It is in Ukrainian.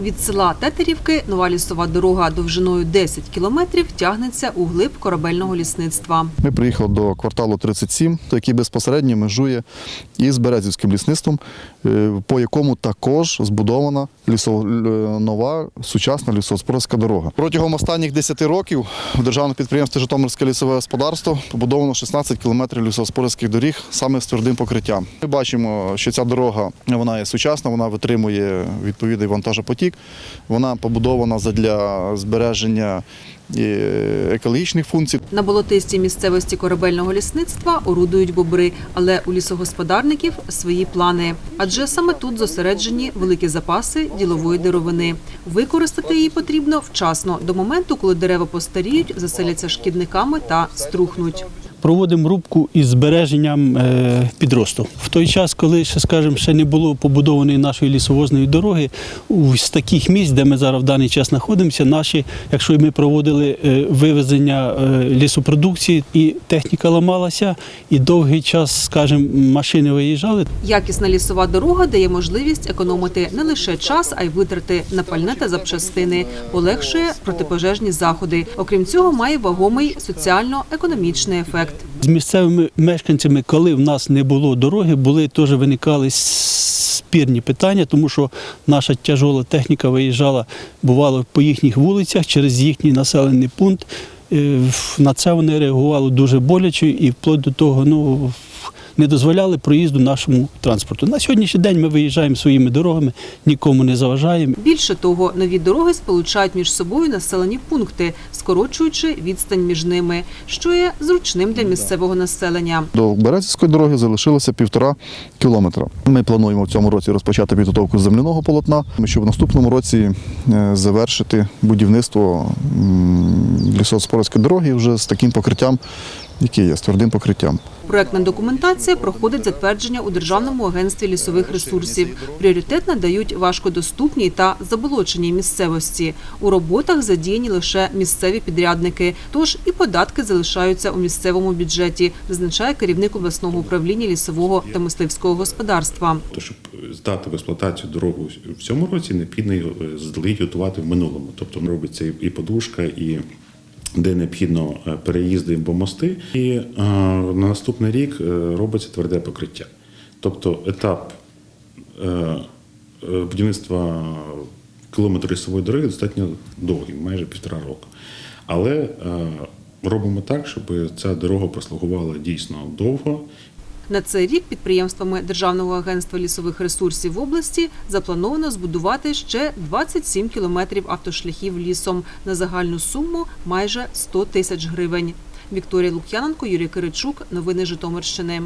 Від села Тетерівки нова лісова дорога довжиною 10 кілометрів тягнеться у глиб корабельного лісництва. Ми приїхали до кварталу 37, який безпосередньо межує із Березівським лісництвом, е, по якому також збудована лісо- нова сучасна лісоспорська дорога. Протягом останніх 10 років в державному підприємстві Житомирське лісове господарство побудовано 16 кілометрів лісоспорських доріг саме з твердим покриттям. Ми бачимо, що ця дорога вона є сучасна, вона витримує відповідний вантажопотік. Вона побудована для збереження е, екологічних функцій. На болотистій місцевості корабельного лісництва орудують бобри, але у лісогосподарників свої плани. Адже саме тут зосереджені великі запаси ділової деревини. Використати її потрібно вчасно, до моменту, коли дерева постаріють, заселяться шкідниками та струхнуть. Проводимо рубку із збереженням е, підросту. В той час, коли ще, скажімо, ще не було побудованої нашої лісовозної дороги, з таких місць, де ми зараз в даний час знаходимося, наші, якщо ми проводили е, вивезення е, лісопродукції, і техніка ламалася, і довгий час, скажімо, машини виїжджали, Якісна лісова дорога дає можливість економити не лише час, а й витрати на пальне та запчастини, полегшує протипожежні заходи. Окрім цього, має вагомий соціально-економічний ефект. З місцевими мешканцями, коли в нас не було дороги, були теж виникали спірні питання, тому що наша тяжола техніка виїжджала, бувало по їхніх вулицях через їхній населений пункт. Е, На це вони реагували дуже боляче і вплоть до того, ну. Не дозволяли проїзду нашому транспорту. На сьогоднішній день ми виїжджаємо своїми дорогами, нікому не заважаємо. Більше того, нові дороги сполучають між собою населені пункти, скорочуючи відстань між ними, що є зручним для місцевого населення. До Березівської дороги залишилося півтора кілометра. Ми плануємо в цьому році розпочати підготовку земляного полотна, щоб в наступному році е, завершити будівництво лісоспорської дороги вже з таким покриттям, яке є, з твердим покриттям. Проектна документація проходить затвердження у Державному агентстві лісових ресурсів. Пріоритет надають важкодоступній та заболоченій місцевості. У роботах задіяні лише місцеві підрядники, тож і податки залишаються у місцевому бюджеті, зазначає керівник обласного управління лісового та мисливського господарства. То, щоб здати в експлуатацію дорогу в цьому році, необхідно її е, готувати в минулому. Тобто робиться і подушка, і де необхідно е, переїзди або мости. І е, на наступний рік е, робиться тверде покриття. Тобто етап будівництва кілометру лісової дороги достатньо довгий, майже півтора року. Але робимо так, щоб ця дорога прослугувала дійсно довго На цей рік підприємствами Державного агентства лісових ресурсів в області заплановано збудувати ще 27 кілометрів автошляхів лісом на загальну суму майже 100 тисяч гривень. Вікторія Лук'яненко, Юрій Киричук. Новини Житомирщини.